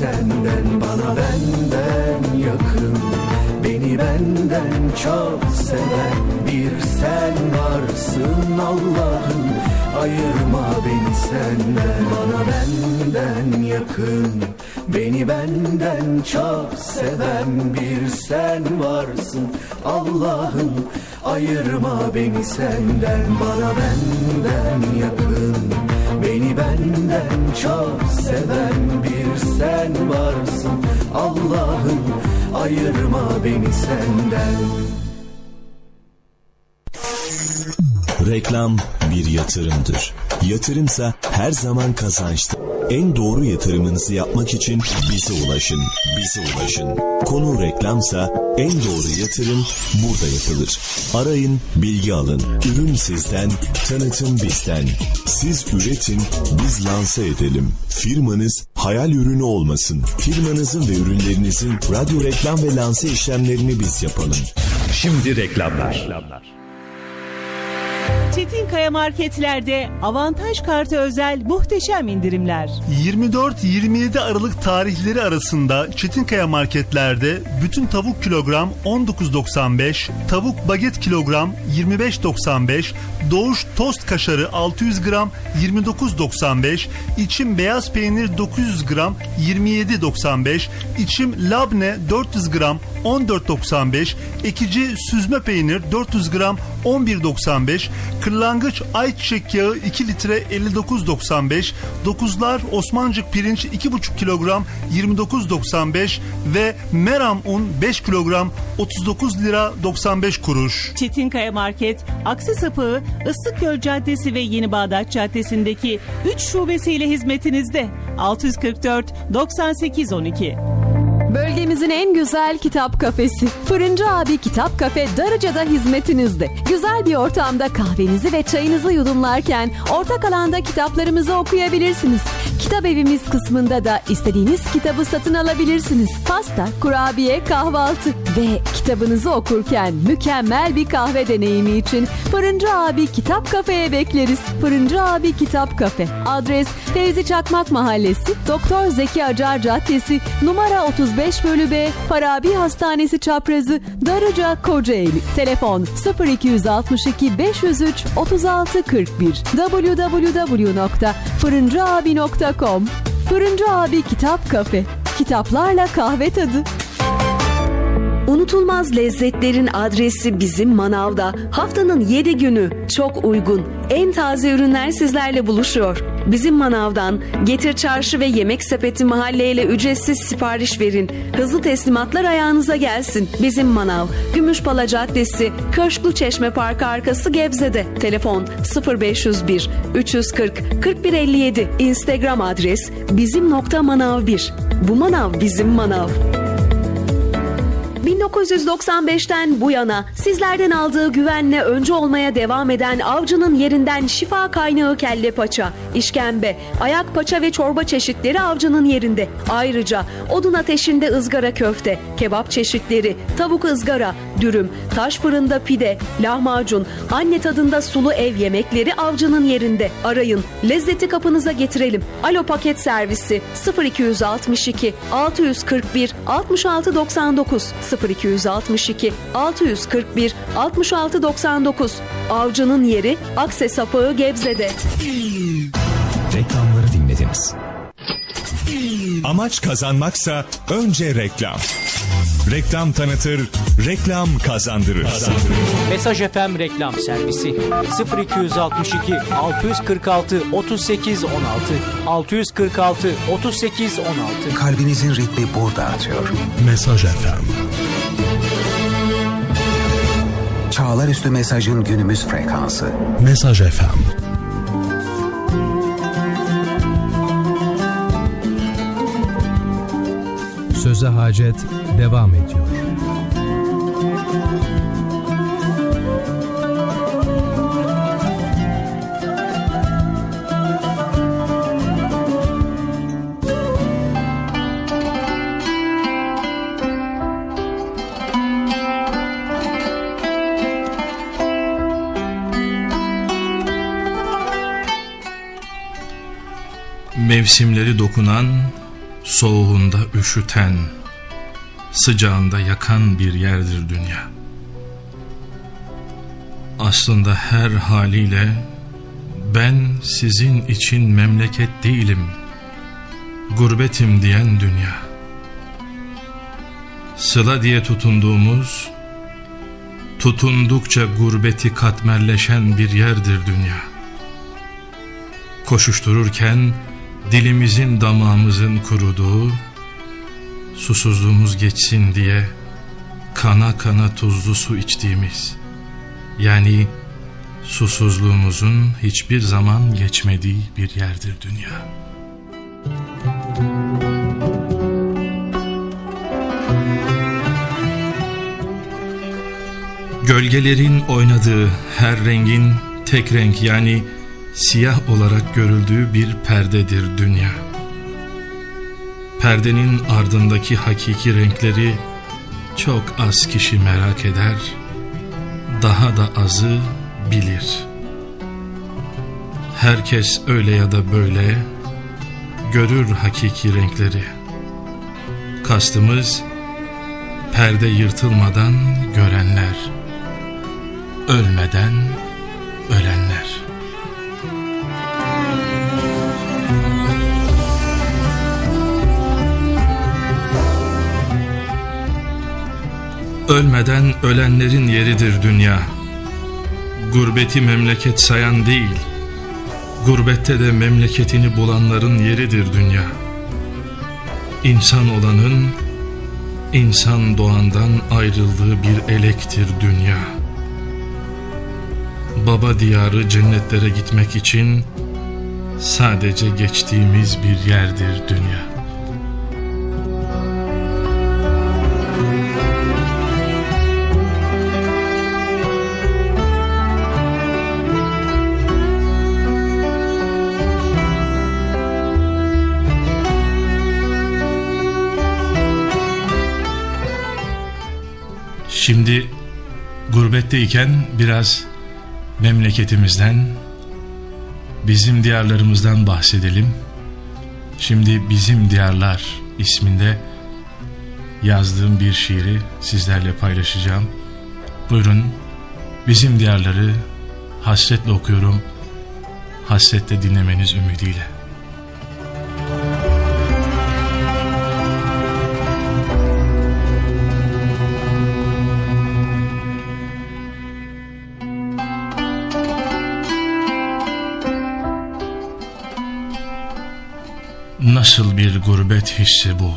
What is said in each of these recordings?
senden Bana benden yakın. Beni benden çok seven bir sen varsın Allah'ım. Ayırma beni senden Bana benden yakın. Beni benden çok seven bir sen varsın Allah'ım. Ayırma beni senden Bana benden yakın. Beni benden çok seven bir sen varsın Allah'ım ayırma beni senden Reklam bir yatırımdır. Yatırımsa her zaman kazançtır. En doğru yatırımınızı yapmak için bize ulaşın. Bize ulaşın. Konu reklamsa en doğru yatırım burada yapılır. Arayın, bilgi alın. Ürün sizden, tanıtım bizden. Siz üretin, biz lanse edelim. Firmanız hayal ürünü olmasın. Firmanızın ve ürünlerinizin radyo reklam ve lanse işlemlerini biz yapalım. Şimdi reklamlar. Çetinkaya marketlerde avantaj kartı özel muhteşem indirimler. 24-27 Aralık tarihleri arasında Çetinkaya marketlerde bütün tavuk kilogram 19.95, tavuk baget kilogram 25.95, doğuş tost kaşarı 600 gram 29.95, içim beyaz peynir 900 gram 27.95, içim labne 400 gram 14.95, ekici süzme peynir 400 gram 11.95, kırlangıç ayçiçek yağı 2 litre 59.95, dokuzlar Osmancık pirinç 2,5 kilogram 29.95 ve meram un 5 kilogram 39 lira 95 kuruş. Çetinkaya Market, Aksi Sapığı, Islıkgöl Caddesi ve Yeni Bağdat Caddesi'ndeki 3 şubesiyle hizmetinizde. 644 98 12. Bölgemizin en güzel kitap kafesi. Fırıncı abi Kitap Kafe Darıca'da hizmetinizde. Güzel bir ortamda kahvenizi ve çayınızı yudumlarken ortak alanda kitaplarımızı okuyabilirsiniz. Kitap evimiz kısmında da istediğiniz kitabı satın alabilirsiniz. Pasta, kurabiye, kahvaltı ve kitabınızı okurken mükemmel bir kahve deneyimi için Fırıncı abi Kitap Kafe'ye bekleriz. Fırıncı abi Kitap Kafe. Adres Fevzi Çakmak Mahallesi, Doktor Zeki Acar Caddesi, numara 35 bölü B, Farabi Hastanesi çaprazı, Darıca, Kocaeli. Telefon 0262 503 36 41 www.fırıncıabi.com Fırıncı Abi Kitap Kafe. Kitaplarla kahve tadı. Unutulmaz lezzetlerin adresi bizim manavda. Haftanın 7 günü çok uygun. En taze ürünler sizlerle buluşuyor. Bizim manavdan Getir Çarşı ve Yemek Sepeti mahalleyle ücretsiz sipariş verin. Hızlı teslimatlar ayağınıza gelsin. Bizim manav Gümüşpala Caddesi, Köşklü Çeşme Parkı arkası Gebze'de. Telefon 0501 340 4157. Instagram adres bizim.manav1. Bu manav bizim manav. 1995'ten bu yana sizlerden aldığı güvenle önce olmaya devam eden avcının yerinden şifa kaynağı kelle paça, işkembe, ayak paça ve çorba çeşitleri avcının yerinde. Ayrıca odun ateşinde ızgara köfte, kebap çeşitleri, tavuk ızgara, dürüm, taş fırında pide, lahmacun, anne tadında sulu ev yemekleri avcının yerinde. Arayın, lezzeti kapınıza getirelim. Alo paket servisi 0262 641 66 99 0262 641 66 99 Avcının yeri Akse Sapağı Gebze'de. Reklamları dinlediniz. Amaç kazanmaksa önce reklam. Reklam tanıtır, reklam kazandırır. Mesaj FM reklam servisi 0262 646 38 16 646 38 16 Kalbinizin ritmi burada atıyor. Mesaj FM. Çağlar üstü mesajın günümüz frekansı. Mesaj FM. Söze Hacet devam ediyor. Mevsimleri dokunan, soğuğunda üşüten, sıcağında yakan bir yerdir dünya. Aslında her haliyle ben sizin için memleket değilim, gurbetim diyen dünya. Sıla diye tutunduğumuz, tutundukça gurbeti katmerleşen bir yerdir dünya. Koşuştururken dilimizin damağımızın kuruduğu, susuzluğumuz geçsin diye kana kana tuzlu su içtiğimiz, yani susuzluğumuzun hiçbir zaman geçmediği bir yerdir dünya. Gölgelerin oynadığı her rengin tek renk yani siyah olarak görüldüğü bir perdedir dünya. Perdenin ardındaki hakiki renkleri çok az kişi merak eder, daha da azı bilir. Herkes öyle ya da böyle görür hakiki renkleri. Kastımız perde yırtılmadan görenler, ölmeden ölenler. Ölmeden ölenlerin yeridir dünya. Gurbeti memleket sayan değil, gurbette de memleketini bulanların yeridir dünya. İnsan olanın, insan doğandan ayrıldığı bir elektir dünya. Baba diyarı cennetlere gitmek için sadece geçtiğimiz bir yerdir dünya. Şimdi gurbetteyken biraz memleketimizden, bizim diyarlarımızdan bahsedelim. Şimdi Bizim Diyarlar isminde yazdığım bir şiiri sizlerle paylaşacağım. Buyurun, Bizim Diyarları hasretle okuyorum, hasretle dinlemeniz ümidiyle. Nasıl bir gurbet hissi bu?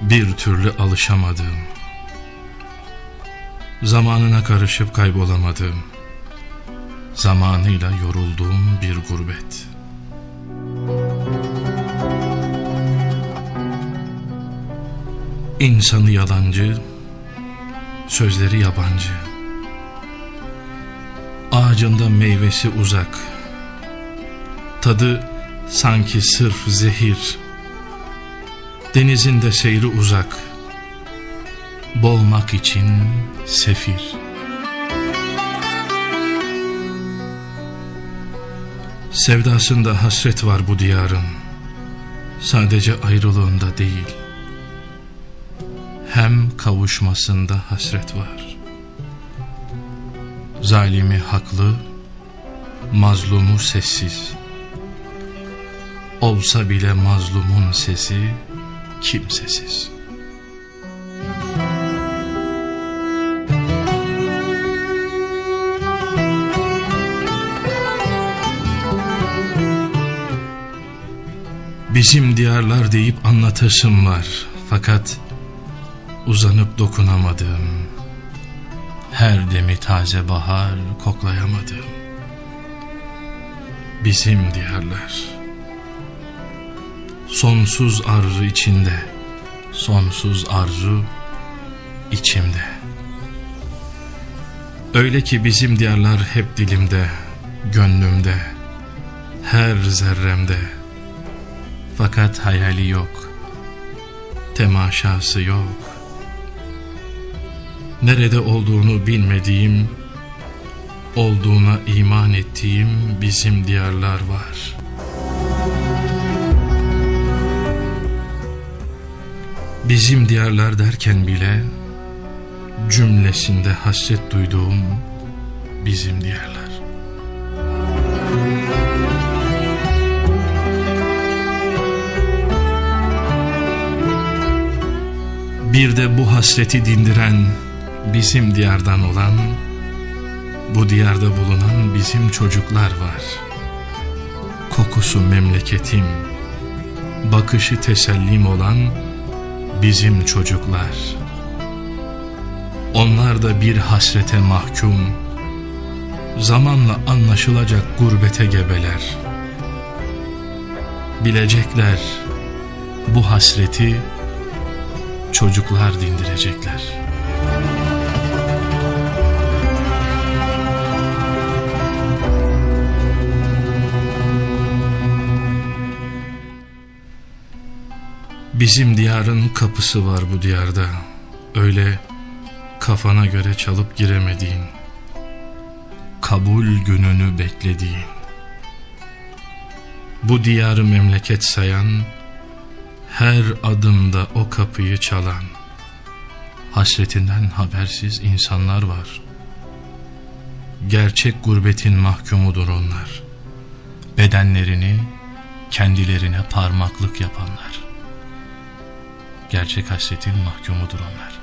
Bir türlü alışamadığım, zamanına karışıp kaybolamadığım, zamanıyla yorulduğum bir gurbet. İnsanı yalancı, sözleri yabancı. Ağacında meyvesi uzak, tadı sanki sırf zehir. Denizinde seyri uzak, bolmak için sefir. Sevdasında hasret var bu diyarın, sadece ayrılığında değil. Hem kavuşmasında hasret var. Zalimi haklı, mazlumu sessiz. Olsa bile mazlumun sesi kimsesiz. Bizim diyarlar deyip anlatasım var. Fakat uzanıp dokunamadığım, her demi taze bahar koklayamadığım. Bizim diyarlar. Sonsuz arzu içinde, sonsuz arzu içimde. Öyle ki bizim diyarlar hep dilimde, gönlümde, her zerremde. Fakat hayali yok, temaşası yok. Nerede olduğunu bilmediğim, olduğuna iman ettiğim bizim diyarlar var.'' Bizim diyarlar derken bile cümlesinde hasret duyduğum bizim diyarlar. Bir de bu hasreti dindiren bizim diyardan olan, bu diyarda bulunan bizim çocuklar var. Kokusu memleketim, bakışı tesellim olan bizim çocuklar. Onlar da bir hasrete mahkum, zamanla anlaşılacak gurbete gebeler. Bilecekler bu hasreti çocuklar dindirecekler. Bizim diyarın kapısı var bu diyarda. Öyle kafana göre çalıp giremediğin, kabul gününü beklediğin. Bu diyarı memleket sayan, her adımda o kapıyı çalan, hasretinden habersiz insanlar var. Gerçek gurbetin mahkumudur onlar. Bedenlerini kendilerine parmaklık yapanlar. Gerçek hasretin mahkumudur onlar.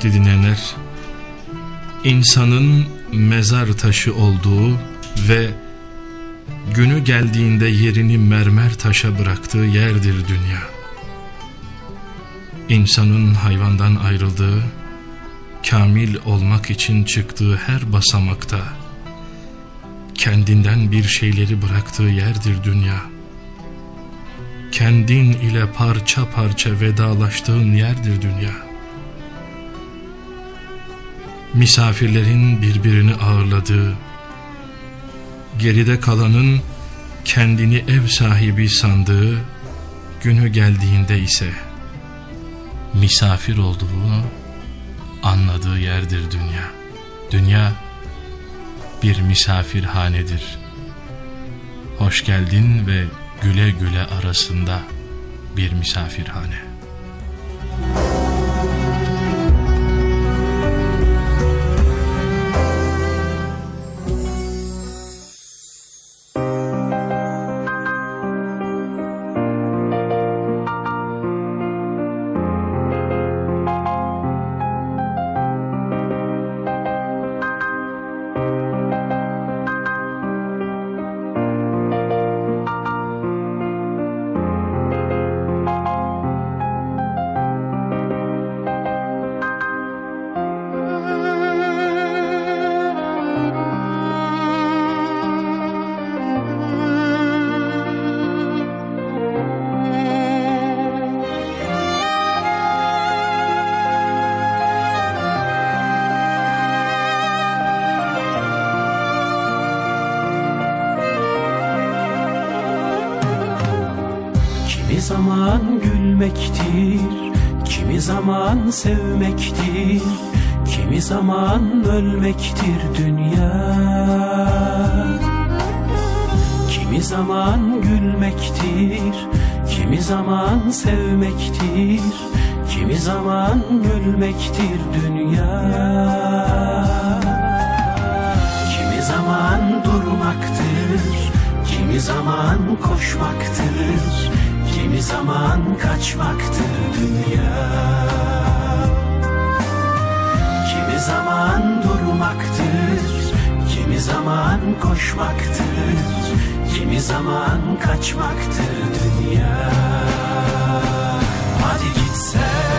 Kıymetli dinleyenler insanın mezar taşı olduğu ve günü geldiğinde yerini mermer taşa bıraktığı yerdir dünya. İnsanın hayvandan ayrıldığı, kamil olmak için çıktığı her basamakta, kendinden bir şeyleri bıraktığı yerdir dünya. Kendin ile parça parça vedalaştığın yerdir dünya. Misafirlerin birbirini ağırladığı, geride kalanın kendini ev sahibi sandığı, günü geldiğinde ise misafir olduğunu anladığı yerdir dünya. Dünya bir misafirhanedir. Hoş geldin ve güle güle arasında bir misafirhane. Kimi kimi zaman sevmektir, kimi zaman ölmektir dünya. Kimi zaman gülmektir, kimi zaman sevmektir, kimi zaman gülmektir dünya. Kimi zaman durmaktır, kimi zaman koşmaktır, Kimi zaman kaçmaktır dünya? Kimi zaman durmaktır Kimi zaman koşmaktır Kimi zaman kaçmaktır dünya? Hadi gitsen